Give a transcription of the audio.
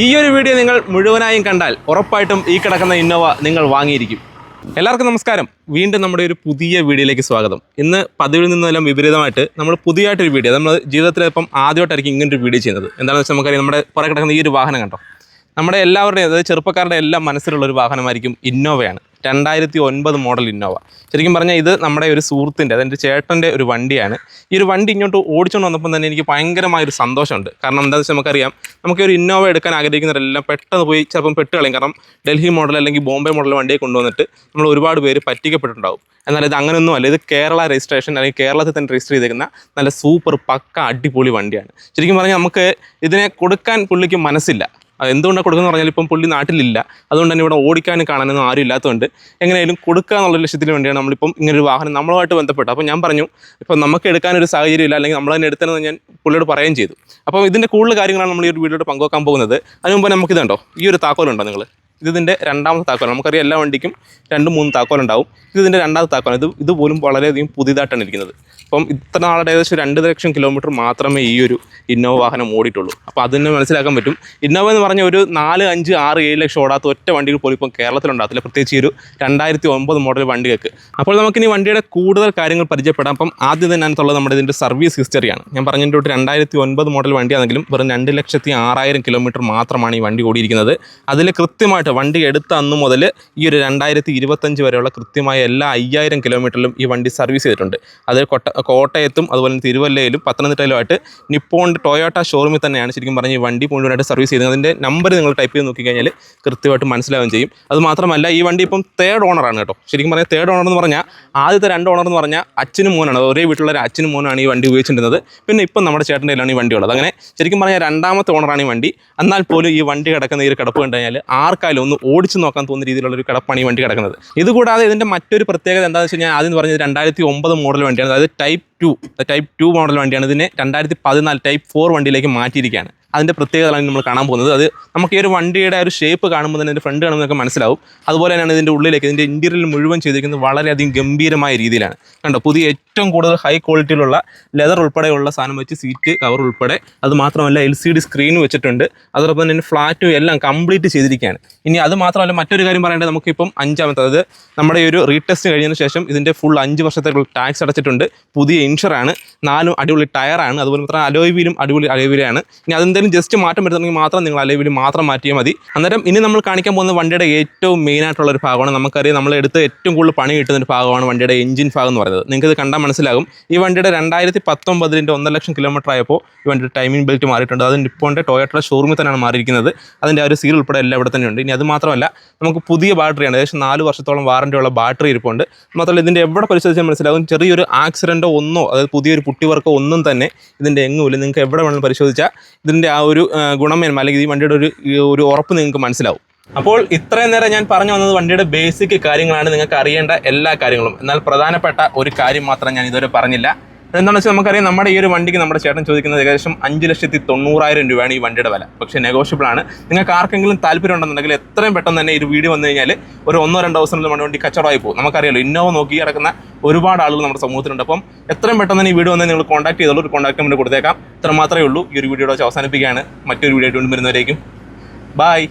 ഈ ഒരു വീഡിയോ നിങ്ങൾ മുഴുവനായും കണ്ടാൽ ഉറപ്പായിട്ടും ഈ കിടക്കുന്ന ഇന്നോവ നിങ്ങൾ വാങ്ങിയിരിക്കും. എല്ലാവർക്കും നമസ്കാരം. വീണ്ടും നമ്മുടെ ഒരു പുതിയ വീഡിയോയിലേക്ക് സ്വാഗതം. ഇന്ന് പതിവിൽ നിന്നെല്ലാം വിപരീതമായിട്ട് നമ്മൾ പുതിയതായിട്ടൊരു വീഡിയോ നമ്മൾ ജീവിതത്തിൽ ഇപ്പം ആദ്യമായിട്ടായിരിക്കും ഇങ്ങനൊരു വീഡിയോ ചെയ്യുന്നത്. എന്താണെന്ന് വെച്ചാൽ നമുക്കറിയാം നമ്മുടെ പുറകെ കിടക്കുന്ന ഈ ഒരു വാഹനം കണ്ടോ? നമ്മുടെ എല്ലാവരുടെയും അതായത് ചെറുപ്പക്കാരുടെ എല്ലാം മനസ്സിലുള്ള ഒരു വാഹനമായിരിക്കും ഇന്നോവയാണ്. രണ്ടായിരത്തി ഒൻപത് മോഡൽ ഇന്നോവ. ശരിക്കും പറഞ്ഞാൽ ഇത് നമ്മുടെ ഒരു സുഹൃത്തിന്റെ അതെന്റെ ചേട്ടന്റെ ഒരു വണ്ടിയാണ്. ഈ ഒരു വണ്ടി ഇങ്ങോട്ട് ഓടിച്ചുകൊണ്ട് വന്നപ്പം തന്നെ എനിക്ക് ഭയങ്കരമായ ഒരു സന്തോഷമുണ്ട്. കാരണം എന്താണെന്ന് വെച്ചാൽ നമുക്കറിയാം നമുക്ക് ഒരു ഇന്നോവ എടുക്കാൻ ആഗ്രഹിക്കുന്നവരെല്ലാം പെട്ടെന്ന് പോയി ചിലപ്പം പെട്ട് കളയും. കാരണം ഡൽഹി മോഡൽ അല്ലെങ്കിൽ ബോംബെ മോഡൽ വണ്ടിയെ കൊണ്ടുവന്നിട്ട് നമ്മൾ ഒരുപാട് പേര് പറ്റിക്കപ്പെട്ടിട്ടുണ്ടാവും. എന്നാൽ ഇത് അങ്ങനെയൊന്നും അല്ല. ഇത് കേരള രജിസ്ട്രേഷൻ അല്ലെങ്കിൽ കേരളത്തിൽ തന്നെ രജിസ്റ്റർ ചെയ്തിരിക്കുന്ന നല്ല സൂപ്പർ പക്ക അടിപൊളി വണ്ടിയാണ്. ശരിക്കും പറഞ്ഞാൽ നമുക്ക് ഇതിനെ കൊടുക്കാൻ പുള്ളിക്ക് മനസ്സില്ല. എന്തുകൊണ്ടാണ് കൊടുക്കുന്നത് പറഞ്ഞാൽ ഇപ്പം പുള്ളി നാട്ടിലില്ല. അതുകൊണ്ട് തന്നെ ഇവിടെ ഓടിക്കാനും കാണാനൊന്നും ആരും ഇല്ലാത്തതുകൊണ്ട് എങ്ങനെയായാലും കൊടുക്കുക എന്നുള്ള ലക്ഷ്യത്തിന് വേണ്ടിയാണ് നമ്മളിപ്പം ഇങ്ങനെ ഒരു വാഹനം നമ്മളുമായിട്ട് ബന്ധപ്പെട്ടു അപ്പോൾ ഞാൻ പറഞ്ഞു ഇപ്പം നമുക്ക് എടുക്കാനൊരു സാഹചര്യം ഇല്ല അല്ലെങ്കിൽ നമ്മൾ തന്നെ എടുത്തതെന്ന് ഞാൻ പുള്ളിയോട് പറയുകയും ചെയ്തു. അപ്പം ഇതിന്റെ കൂടുതൽ കാര്യങ്ങളാണ് നമ്മൾ ഈ ഒരു വീഡിയോയിൽ പങ്കുവെക്കാൻ പോകുന്നത്. അതിന് മുമ്പ് നമുക്കിതുണ്ടോ? ഈ ഒരു താക്കോലുണ്ടോ നിങ്ങൾ ഇതിന്റെ രണ്ടാമത്തെ താക്കോൽ. നമുക്കറിയാം എല്ലാ വണ്ടിക്കും രണ്ട് മൂന്ന് താക്കോലുണ്ടാവും ഇത് ഇതിന്റെ രണ്ടാമത്തെ താക്കോൽ ഇത് ഇതുപോലും വളരെയധികം പുതിയതായിട്ടാണ് ഇരിക്കുന്നത്. അപ്പം ഇത്ര നാളുടെ ഏകദേശം രണ്ട് ലക്ഷം കിലോമീറ്റർ മാത്രമേ ഈ ഒരു ഇന്നോവ വാഹനം ഓടിയിട്ടുള്ളൂ. അപ്പോൾ അതിനെ മനസ്സിലാക്കാൻ പറ്റും. ഇന്നോവ എന്ന് പറഞ്ഞ ഒരു നാല് അഞ്ച് ആറ് ഏഴ് ലക്ഷം ഓടാത്ത ഒറ്റ വണ്ടികൾ പോലും ഇപ്പം കേരളത്തിലുണ്ടാകത്തില്ല പ്രത്യേകിച്ച് ഈ ഒരു രണ്ടായിരത്തി ഒമ്പത് മോഡൽ വണ്ടികൾക്ക്. അപ്പോൾ നമുക്കിനി വണ്ടിയുടെ കൂടുതൽ കാര്യങ്ങൾ പരിചയപ്പെടാം. അപ്പം ആദ്യം തന്നെ അതിനകത്തുള്ളത് നമ്മുടെ ഇതിന്റെ സർവീസ് ഹിസ്റ്ററിയാണ് ഞാൻ പറഞ്ഞതിന്റെ ഒരു രണ്ടായിരത്തി ഒൻപത് മോഡൽ വണ്ടിയാണെങ്കിലും വെറും രണ്ട് ലക്ഷത്തി ആറായിരം കിലോമീറ്റർ മാത്രമാണ് ഈ വണ്ടി ഓടിയിരിക്കുന്നത്. അതിൽ കൃത്യമായിട്ട് വണ്ടി എടുത്ത അന്ന് മുതൽ ഈ ഒരു രണ്ടായിരത്തി ഇരുപത്തഞ്ച് വരെയുള്ള കൃത്യമായ എല്ലാ അയ്യായിരം കിലോമീറ്ററിലും ഈ വണ്ടി സർവീസ് ചെയ്തിട്ടുണ്ട്. അത് കൊട്ട കോട്ടയത്തും അതുപോലെ തന്നെ തിരുവല്ലയിലും പത്തനംതിട്ടയിലുമായിട്ട് നിപ്പോൺ ടൊയോട്ട ഷോറൂമിൽ തന്നെയാണ് ശരിക്കും പറഞ്ഞ് ഈ വണ്ടി മുഴുവനായിട്ട് സർവീസ് ചെയ്യുന്നത് അതിന്റെ നമ്പർ നിങ്ങൾ ടൈപ്പ് ചെയ്ത് നോക്കിക്കഴിഞ്ഞാൽ കൃത്യമായിട്ട് മനസ്സിലാവുകയും ചെയ്യും. അത് മാത്രമല്ല ഈ വണ്ടി ഇപ്പം തേർഡ് ഓണറാണ് കേട്ടോ. ശരിക്കും പറഞ്ഞാൽ തേർഡ് ഓണർ എന്ന് പറഞ്ഞാൽ ആദ്യത്തെ രണ്ട് ഓണർ എന്ന് പറഞ്ഞാൽ അച്ഛനും മോനാണ്. ഒരേ വീട്ടിലുള്ള അച്ഛനും മോനാണ് ഈ വണ്ടി ഉപയോഗിച്ചിരുന്നത് പിന്നെ ഇപ്പം നമ്മുടെ ചേട്ടന്റെ ഈ വണ്ടി ഉള്ളത്. അങ്ങനെ ശരിക്കും പറഞ്ഞാൽ രണ്ടാമത്തെ ഓണറാണ് ഈ വണ്ടി. എന്നാൽ പോലും ഈ വണ്ടി കിടക്കുന്ന ഈ ഒരു കിടപ്പ് കണ്ടു കഴിഞ്ഞാൽ ആർക്കായാലും ഒന്ന് ഓടിച്ചു നോക്കാൻ തോന്നുന്ന രീതിയിലുള്ള ഒരു കിടപ്പാണ് വണ്ടി കിടക്കുന്നത്. ഇതുകൂടാതെ ഇതിന്റെ മറ്റൊരു പ്രത്യേകത എന്താണെന്ന് വെച്ച് കഴിഞ്ഞാൽ ആദ്യം പറഞ്ഞത് രണ്ടായിരത്തി ഒമ്പത് മോഡൽ വണ്ടിയാണ്. അതായത് type two type two model വണ്ടിയാണ്. ഇതിനെ രണ്ടായിരത്തി പതിനാല് ടൈപ്പ് ഫോർ വണ്ടിയിലേക്ക് മാറ്റിയിരിക്കുകയാണ്. അതിന്റെ പ്രത്യേകതകളാണ് നമ്മൾ കാണാൻ പോകുന്നത്. അത് നമുക്ക് ഈ ഒരു വണ്ടിയുടെ ഒരു ഷേപ്പ് കാണുമ്പോൾ തന്നെ അതിന്റെ ഫ്രണ്ട് കാണുമ്പോൾ നമുക്ക് മനസ്സിലാവും. അതുപോലെ തന്നെയാണ് ഇതിന്റെ ഉള്ളിലേക്ക് ഇതിന്റെ ഇന്റീരിയൽ മുഴുവൻ ചെയ്തിരിക്കുന്നത് വളരെയധികം ഗംഭീരമായ രീതിയിലാണ്. കണ്ടോ പുതിയ ഏറ്റവും കൂടുതൽ ഹൈ ക്വാളിറ്റിയിലുള്ള ലെതർ ഉൾപ്പെടെയുള്ള സാധനം വെച്ച് സീറ്റ് കവർ ഉൾപ്പെടെ. അത് മാത്രമല്ല എൽ സി ഡി സ്ക്രീൻ വെച്ചിട്ടുണ്ട്. അതോടൊപ്പം തന്നെ ഫ്ലാറ്റും എല്ലാം കംപ്ലീറ്റ് ചെയ്തിരിക്കുകയാണ്. ഇനി അത് മാത്രമല്ല മറ്റൊരു കാര്യം പറയേണ്ടത് നമുക്കിപ്പം അഞ്ചാമത്തെ അതായത് നമ്മുടെ ഈ ഒരു റീടെസ്റ്റ് കഴിഞ്ഞതിന് ശേഷം ഇതിന്റെ ഫുൾ അഞ്ച് വർഷത്തേക്കുള്ള ടാക്സ് അടച്ചിട്ടുണ്ട്. പുതിയ ഇൻഷുറാണ് നാലും അടിപൊളി ടയറാണ് അതുപോലെ മാത്രം അലോയ് വീലും അടിപൊളി അലോയ് വീലാണ് ഇനി അതെന്തെങ്കിലും ജസ്റ്റ് മാറ്റം വരുത്തണമെങ്കിൽ മാത്രം നിങ്ങൾ അലൈവിൽ മാത്രം മാറ്റിയാൽ മതി. അന്നേരം ഇനി നമ്മൾ കാണിക്കാൻ പോകുന്ന വണ്ടിയുടെ ഏറ്റവും മെയിൻ ആയിട്ടുള്ള ഒരു ഭാഗമാണ് നമുക്കറിയാം നമ്മൾ എടുത്ത് ഏറ്റവും കൂടുതൽ പണി കിട്ടുന്ന ഒരു ഭാഗമാണ് വണ്ടിയുടെ എഞ്ചിൻ ഭാഗം എന്ന് പറയുന്നത്. നിങ്ങൾക്ക് ഇത് കണ്ടാൽ മനസ്സിലാകും. ഈ വണ്ടിയുടെ രണ്ടായിരത്തി പത്തൊമ്പതിന്റെ ഒന്നര ലക്ഷം കിലോമീറ്റർ ആയപ്പോൾ ഈ വണ്ടിയുടെ ടൈമിംഗ് ബെൽറ്റ് മാറിയിട്ടുണ്ട്. അത് നിപ്പോന്റെ ടൊയോട്ടയുടെ ഷോറൂമിൽ തന്നെയാണ് മാറിയിരിക്കുന്നത്. അതിന്റെ ആ ഒരു സീൽ ഉൾപ്പെടെ എല്ലാം ഇവിടെ തന്നെയുണ്ട്. ഇനി അത് മാത്രമല്ല നമുക്ക് പുതിയ ബാറ്ററിയാണ് ഏകദേശം നാല് വർഷത്തോളം വാറണ്ടി ഉള്ള ബാറ്ററി ഇരിപ്പുണ്ട്. മാത്രമല്ല ഇതിന്റെ എവിടെ പരിശോധിച്ചാൽ മനസ്സിലാകും. ചെറിയൊരു ആക്സിഡന്റോ ഒന്നോ അതായത് പുതിയൊരു പുട്ടിവർക്കോ ഒന്നും തന്നെ ഇതിന്റെ എങ്ങുമില്ല നിങ്ങൾക്ക് എവിടെ വേണമെങ്കിലും പരിശോധിച്ചാൽ ഇതിന്റെ ആ ഒരു ഗുണമേന്മ അല്ലെങ്കിൽ ഈ വണ്ടിയുടെ ഒരു ഒരു ഉറപ്പ് നിങ്ങൾക്ക് മനസ്സിലാവും. അപ്പോൾ ഇത്രയും നേരം ഞാൻ പറഞ്ഞു വന്നത് വണ്ടിയുടെ ബേസിക് കാര്യങ്ങളാണ്. നിങ്ങൾക്ക് അറിയേണ്ട എല്ലാ കാര്യങ്ങളും. എന്നാൽ പ്രധാനപ്പെട്ട ഒരു കാര്യം മാത്രം ഞാൻ ഇതുവരെ പറഞ്ഞില്ല. എന്താണെന്ന് വെച്ചാൽ നമുക്കറിയാം നമ്മുടെ ഈ ഒരു വണ്ടിക്ക് നമ്മുടെ ചേട്ടൻ ചോദിക്കുന്നത് ഏകദേശം അഞ്ച് ലക്ഷത്തി തൊണ്ണൂറായിരം രൂപയാണ് ഈ വണ്ടിയുടെ വില. പക്ഷേ നെഗോഷ്യബിൾ ആണ്. നിങ്ങൾക്ക് ആർക്കെങ്കിലും താല്പര്യം ഉണ്ടെന്നുണ്ടെങ്കിൽ എത്രയും പെട്ടെന്ന് തന്നെ ഒരു വീഡിയോ വന്നു കഴിഞ്ഞാൽ ഒരു ഒന്നോ രണ്ടോ ദിവസം നമ്മുടെ വണ്ടി കച്ചവടമായി പോകും. നമുക്കറിയാലോ ഇന്നോവ നോക്കി കിടക്കുന്ന ഒരുപാട് ആളുകൾ നമ്മുടെ സമൂഹത്തിലുണ്ട്. അപ്പം എത്രയും പെട്ടെന്ന് തന്നെ ഈ വീഡിയോ വന്ന് നിങ്ങൾ കോൺടാക്ട് ചെയ്തോളൂ. ഒരു കോൺടാക്ട് നമ്പർ കൊടുത്തേക്കാം. ഇത്ര മാത്രമേ ഉള്ളൂ ഈ ഒരു വീഡിയോ അവസാനിപ്പിക്കുകയാണ്. മറ്റൊരു വീഡിയോ ആയിട്ട് വരുന്നവരേക്കും. ബായ്